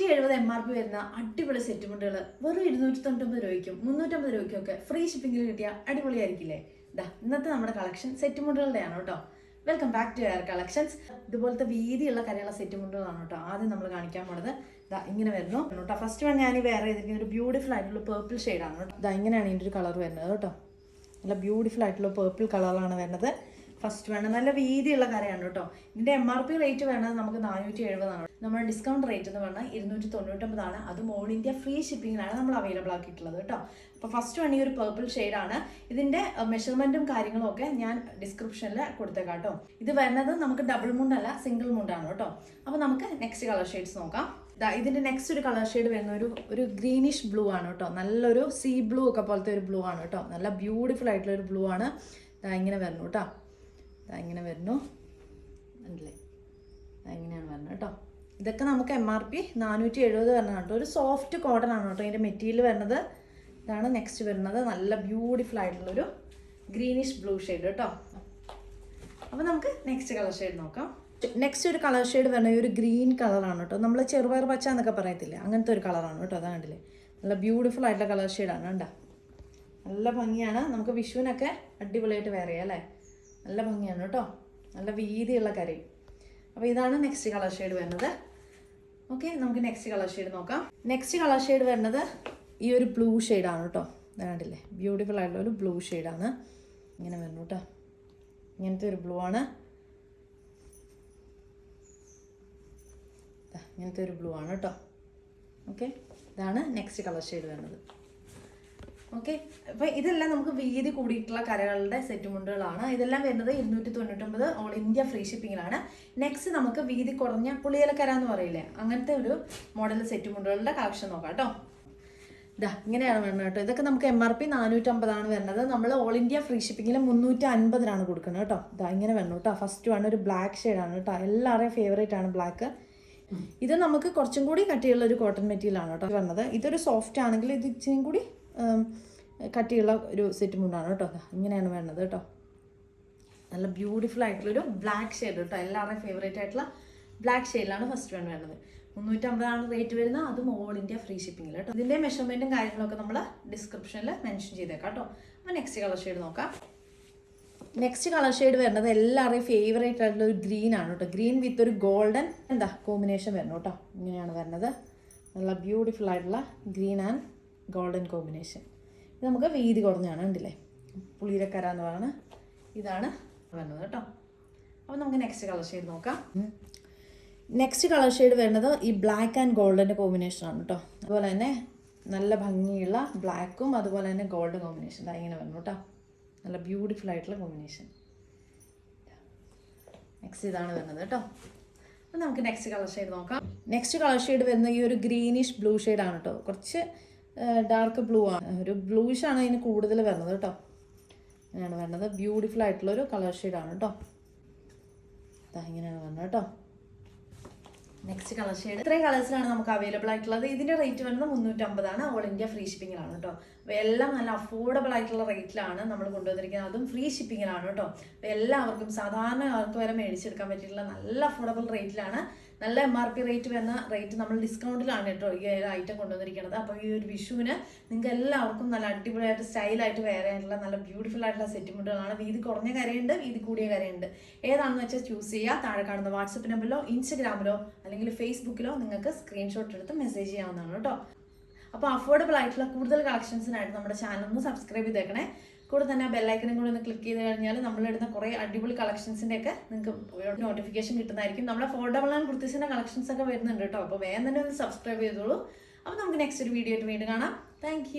നാനൂറ്റി എഴുപത് M R P വരുന്ന അടിപൊളി സെറ്റ് മുണ്ടുകൾ വെറും ഇരുന്നൂറ്റി തൊണ്ണൂറ്റൊമ്പത് രൂപയ്ക്കും മുന്നൂറ്റമ്പത് രൂപയ്ക്കും ഒക്കെ ഫ്രീ ഷിപ്പിംഗിൽ കിട്ടിയ അടിപൊളിയായിരിക്കില്ലേ? ദാ ഇന്നത്തെ നമ്മുടെ കളക്ഷൻ സെറ്റ് മുണ്ടുകളുടെയാണ് കേട്ടോ welcome back to air collections ഇതുപോലത്തെ വീതിയുള്ള കരയുള്ള സെറ്റ് മുണ്ടുകളാണ് കേട്ടോ ആദ്യം നമ്മൾ കാണിക്കാൻ പോണത്. ദാ ഇങ്ങനെ വരുന്നു. കേട്ടോ ഫസ്റ്റ് വൺ ഞാൻ ഈ വേറെ ചെയ്തിരിക്കുന്ന ഒരു ബ്യൂട്ടിഫുൾ ആയിട്ടുള്ള പേർപ്പിൾ ഷെയ്ഡാണ് കേട്ടോ ദാ ഇങ്ങനെയാണ് ഇതിന്റെ ഒരു കളർ വരുന്നത് കേട്ടോ നല്ല ബ്യൂട്ടിഫുൾ ആയിട്ടുള്ള പേർപ്പിൾ കളറാണ് വരുന്നത്. ഫസ്റ്റ് വേണം. നല്ല വീതിയുള്ള കരയാണ് കേട്ടോ. ഇതിന്റെ എം ആർ പി റേറ്റ് വേണത് നമുക്ക് നാനൂറ്റി എഴുപതാണ് നമ്മുടെ ഡിസ്കൗണ്ട് റേറ്റ് എന്ന് പറഞ്ഞാൽ ഇരുന്നൂറ്റി തൊണ്ണൂറ്റൊമ്പതാണ് അത് മോൾ ഇന്ത്യ ഫ്രീ ഷിപ്പിങ്ങിലാണ് നമ്മൾ അവൈലബിൾ ആക്കിയിട്ടുള്ളത് കേട്ടോ. അപ്പോൾ ഫസ്റ്റ് ഈ ഒരു പേർപ്പിൾ ആണ്. ഇതിന്റെ മെഷർമെന്റും കാര്യങ്ങളും ഒക്കെ ഞാൻ ഡിസ്ക്രിപ്ഷനിൽ കൊടുത്തേക്കാം കേട്ടോ. ഇത് വരുന്നത് നമുക്ക് ഡബിൾ മുണ്ടല്ല സിംഗിൾ മുണ്ടാണ് കേട്ടോ. അപ്പോൾ നമുക്ക് നെക്സ്റ്റ് കളർ ഷെയ്ഡ്സ് നോക്കാം. ദാ ഇതിന്റെ നെക്സ്റ്റ് ഒരു കളർ ഷെയ്ഡ് വരുന്ന ഒരു ഒരു ഗ്രീനിഷ് ബ്ലൂ ആണ് കേട്ടോ. നല്ലൊരു സീ ബ്ലൂ ഒക്കെ പോലത്തെ ഒരു ബ്ലൂ ആണ് കേട്ടോ. നല്ല ബ്യൂട്ടിഫുൾ ആയിട്ടുള്ള ഒരു ബ്ലൂ ആണ്. ഇങ്ങനെ വരുന്നു കേട്ടോ. ഇങ്ങനെ വരുന്നു. അല്ലേ ഇങ്ങനെയാണ് വരുന്നത് കേട്ടോ. ഇതൊക്കെ നമുക്ക് എം ആർ പി നാനൂറ്റി എഴുപത് വരണം കേട്ടോ. ഒരു സോഫ്റ്റ് കോട്ടൺ ആണ് കേട്ടോ ഇതിന്റെ മെറ്റീരിയൽ വരുന്നത്. ഇതാണ് നെക്സ്റ്റ് വരുന്നത്. നല്ല ബ്യൂട്ടിഫുൾ ആയിട്ടുള്ളൊരു ഗ്രീനിഷ് ബ്ലൂ ഷെയ്ഡ് കേട്ടോ. അപ്പോൾ നമുക്ക് നെക്സ്റ്റ് കളർ ഷെയ്ഡ് നോക്കാം. നെക്സ്റ്റ് ഒരു കളർ ഷെയ്ഡ് വരുന്നത് ഒരു ഗ്രീൻ കളറാണ് കേട്ടോ. നമ്മൾ ചെറുപയർ പച്ച എന്നൊക്കെ പറയത്തില്ലേ? അങ്ങനത്തെ ഒരു കളറാണ് കേട്ടോ. അതാ കണ്ടില്ലേ? നല്ല ബ്യൂട്ടിഫുൾ ആയിട്ടുള്ള കളർ ഷെയ്ഡാണ് കണ്ടോ. നല്ല ഭംഗിയാണ്. നമുക്ക് വിഷുവിനൊക്കെ അടിപൊളിയായിട്ട് വേറെ അല്ലേ? നല്ല ഭംഗിയാണ് കേട്ടോ. നല്ല വീതിയുള്ള കരയും അപ്പോൾ ഇതാണ് നെക്സ്റ്റ് കളർ ഷെയ്ഡ് വരുന്നത്. ഓക്കെ നമുക്ക് നെക്സ്റ്റ് കളർ ഷെയ്ഡ് നോക്കാം. നെക്സ്റ്റ് കളർ ഷെയ്ഡ് വരുന്നത് ഈ ഒരു ബ്ലൂ ഷെയ്ഡാണ് കേട്ടോ. വേണ്ടില്ലേ ബ്യൂട്ടിഫുൾ ആയിട്ടുള്ള ഒരു ബ്ലൂ ഷെയ്ഡാണ് ഇങ്ങനെ വരുന്നു കേട്ടോ. ഇങ്ങനത്തെ ഒരു ബ്ലൂ ആണ്. ഇങ്ങനത്തെ ഒരു ബ്ലൂ ആണ് കേട്ടോ. ഓക്കെ ഇതാണ് നെക്സ്റ്റ് കളർ ഷെയ്ഡ് വരുന്നത്. ഓക്കെ. അപ്പോൾ ഇതെല്ലാം നമുക്ക് വീതി കൂടിയിട്ടുള്ള കരകളുടെ സെറ്റ് മുണ്ടുകളാണ്. ഇതെല്ലാം വരുന്നത് ഇരുന്നൂറ്റി തൊണ്ണൂറ്റൊമ്പത് ഓൾ ഇന്ത്യ ഫ്രീ ഷിപ്പിങ്ങിലാണ് നെക്സ്റ്റ് നമുക്ക് വീതി കുറഞ്ഞ പുളിയലക്കര എന്ന് പറയില്ലേ? അങ്ങനത്തെ ഒരു മോഡൽ സെറ്റ് മുണ്ടുകളുടെ കളക്ഷൻ നോക്കാം കേട്ടോ. ഇതാ ഇങ്ങനെയാണ് വരുന്നത് കേട്ടോ. ഇതൊക്കെ നമുക്ക് എം ആർ പി നാനൂറ്റമ്പതാണ് വരുന്നത്. നമ്മൾ ഓൾ ഇന്ത്യ ഫ്രീ ഷിപ്പിങ്ങിൽ മുന്നൂറ്റി അൻപതിനാണ് കൊടുക്കുന്നത് കേട്ടോ. ഇതാ ഇങ്ങനെ വരണം കേട്ടോ. ഫസ്റ്റ് വൺ ഒരു ബ്ലാക്ക് ഷെയ്ഡാണ് കേട്ടോ. എല്ലാവരുടെയും ഫേവറേറ്റ് ആണ് ബ്ലാക്ക് ഇത് നമുക്ക് കുറച്ചും കൂടി കട്ടിയുള്ള ഒരു കോട്ടൺ മെറ്റീരിയലാണ് കേട്ടോ വരുന്നത്. ഇതൊരു സോഫ്റ്റ് ആണെങ്കിൽ ഇത് ഇച്ചിരി കൂടി കട്ടിയുള്ള ഒരു സെറ്റ് മുണ്ടാണ് കേട്ടോ. ഇങ്ങനെയാണ് വേണ്ടത് കേട്ടോ. നല്ല ബ്യൂട്ടിഫുൾ ആയിട്ടുള്ളൊരു ബ്ലാക്ക് ഷെയ്ഡ് കേട്ടോ. എല്ലാവരുടെയും ഫേവറേറ്റ് ആയിട്ടുള്ള ബ്ലാക്ക് ഷെയ്ഡിലാണ് ഫസ്റ്റ് വൺ വരുന്നത് മുന്നൂറ്റമ്പതാണ് റേറ്റ് വരുന്നത്. അതും ഓൾ ഇന്ത്യ ഫ്രീ ഷിപ്പിംഗിൽ കേട്ടോ. ഇതിന്റെ മെഷർമെന്റും കാര്യങ്ങളൊക്കെ നമ്മൾ ഡിസ്ക്രിപ്ഷനിൽ മെൻഷൻ ചെയ്തേക്കാം കേട്ടോ. അപ്പോൾ നെക്സ്റ്റ് കളർ ഷെയ്ഡ് നോക്കാം. നെക്സ്റ്റ് കളർ ഷെയ്ഡ് വരുന്നത് എല്ലാവരുടെയും ഫേവറേറ്റ് ആയിട്ടുള്ള ഒരു ഗ്രീൻ ആണ് കേട്ടോ. ഗ്രീൻ വിത്ത് ഒരു ഗോൾഡൻ എന്താ കോമ്പിനേഷൻ വരണം കേട്ടോ. ഇങ്ങനെയാണ് വരുന്നത്. നല്ല ബ്യൂട്ടിഫുൾ ആയിട്ടുള്ള ഗ്രീൻ ആൻഡ് ഗോൾഡൻ കോമ്പിനേഷൻ. ഇത് നമുക്ക് വീതി കുറഞ്ഞാണ് ഉണ്ടല്ലേ പുളിയിലക്കര എന്ന് പറയുന്നത് ഇതാണ് വരുന്നത് കേട്ടോ. അപ്പോൾ നമുക്ക് നെക്സ്റ്റ് കളർ ഷെയ്ഡ് നോക്കാം. നെക്സ്റ്റ് കളർ ഷെയ്ഡ് വരുന്നത് ഈ ബ്ലാക്ക് ആൻഡ് ഗോൾഡന്റെ കോമ്പിനേഷൻ ആണ് കേട്ടോ. അതുപോലെ തന്നെ നല്ല ഭംഗിയുള്ള ബ്ലാക്കും അതുപോലെ തന്നെ ഗോൾഡ് കോമ്പിനേഷൻ ഇങ്ങനെ വരുന്നു കേട്ടോ. നല്ല ബ്യൂട്ടിഫുൾ ആയിട്ടുള്ള കോമ്പിനേഷൻ നെക്സ്റ്റ് ഇതാണ് വരുന്നത് കേട്ടോ. അപ്പം നമുക്ക് നെക്സ്റ്റ് കളർ ഷെയ്ഡ് നോക്കാം. നെക്സ്റ്റ് കളർ ഷെയ്ഡ് വരുന്ന ഈ ഒരു ഗ്രീനിഷ് ബ്ലൂ ആണ് കേട്ടോ. കുറച്ച് ഡാർക്ക് ബ്ലൂ ആണ്. ഒരു ബ്ലൂയിഷ് ആണ് ഇതിന് കൂടുതൽ വരുന്നത് കേട്ടോ അങ്ങനെയാണ് വരുന്നത്. ബ്യൂട്ടിഫുൾ ആയിട്ടുള്ള ഒരു കളർ ഷെയ്ഡാണ് കേട്ടോ ഇങ്ങനെയാണ് വരുന്നത് കേട്ടോ നെക്സ്റ്റ് കളർ ഷെയ്ഡ് ഇത്രയും കളേഴ്സിലാണ് നമുക്ക് അവൈലബിൾ ആയിട്ടുള്ളത്. ഇതിന്റെ റേറ്റ് വരുന്നത് മുന്നൂറ്റമ്പതാണ് ഓൾ ഇന്ത്യ ഫ്രീ ഷിപ്പിങ്ങിലാണ് കേട്ടോ എല്ലാം നല്ല അഫോർഡബിൾ ആയിട്ടുള്ള റേറ്റിലാണ് നമ്മൾ കൊണ്ടുവന്നിരിക്കുന്നത്. അതും ഫ്രീ ഷിപ്പിങ്ങിലാണ് കേട്ടോ എല്ലാവർക്കും സാധാരണ ആൾക്ക് വരെ മേടിച്ചെടുക്കാൻ പറ്റിയിട്ടുള്ള നല്ല അഫോർഡബിൾ റേറ്റിലാണ് നല്ല എം ആർ പി റേറ്റ് വരുന്ന റേറ്റ് നമ്മൾ ഡിസ്കൗണ്ടിലാണ് കേട്ടോ ഈ ഐറ്റം കൊണ്ടുവന്നിരിക്കുന്നത്. അപ്പോൾ ഈ ഒരു വിഷുവിന് നിങ്ങൾക്ക് എല്ലാവർക്കും നല്ല അടിപൊളിയായിട്ട് സ്റ്റൈലായിട്ട് ആയിട്ടുള്ള നല്ല ബ്യൂട്ടിഫുൾ ആയിട്ടുള്ള സെറ്റ് മുണ്ടുകളാണ്. വീതി കുറഞ്ഞ കരയുണ്ട് വീതി കൂടിയ കരയുണ്ട്. ഏതാണെന്ന് വെച്ചാൽ ചൂസ് ചെയ്യുക. താഴെ കാണുന്ന വാട്സപ്പ് നമ്പറിലോ ഇൻസ്റ്റഗ്രാമിലോ അല്ലെങ്കിൽ ഫേസ്ബുക്കിലോ നിങ്ങൾക്ക് സ്ക്രീൻഷോട്ട് എടുത്ത് മെസ്സേജ് ചെയ്യാവുന്നതാണ് കേട്ടോ. അപ്പോൾ അഫോർഡബിൾ ആയിട്ടുള്ള കൂടുതൽ കളക്ഷൻസിനായിട്ട് നമ്മുടെ ചാനൽ ഒന്ന് സബ്സ്ക്രൈബ് ചെയ്തേക്കണേ. കൂടെ തന്നെ ആ ബെല്ലൈക്കനും കൂടെ ഒന്ന് ക്ലിക്ക് ചെയ്ത് കഴിഞ്ഞാൽ നമ്മളിടുന്ന കുറേ അടിപൊളി കളക്ഷൻസിന്റെ ഒക്കെ നിങ്ങൾക്ക് നോട്ടിഫിക്കേഷൻ കിട്ടുന്നതായിരിക്കും. നമ്മുടെ അഫോർഡബിൾ ആൻഡ് കുർത്തീസിന്റെ കളക്ഷൻസ് ഒക്കെ വരുന്നുണ്ട് കേട്ടോ. അപ്പോൾ വേഗം തന്നെ ഒന്ന് സബ്സ്ക്രൈബ് ചെയ്തോളൂ. അപ്പോൾ നമുക്ക് നെക്സ്റ്റ് ഒരു വീഡിയോ ആയിട്ട് വീണ്ടും കാണാം. താങ്ക്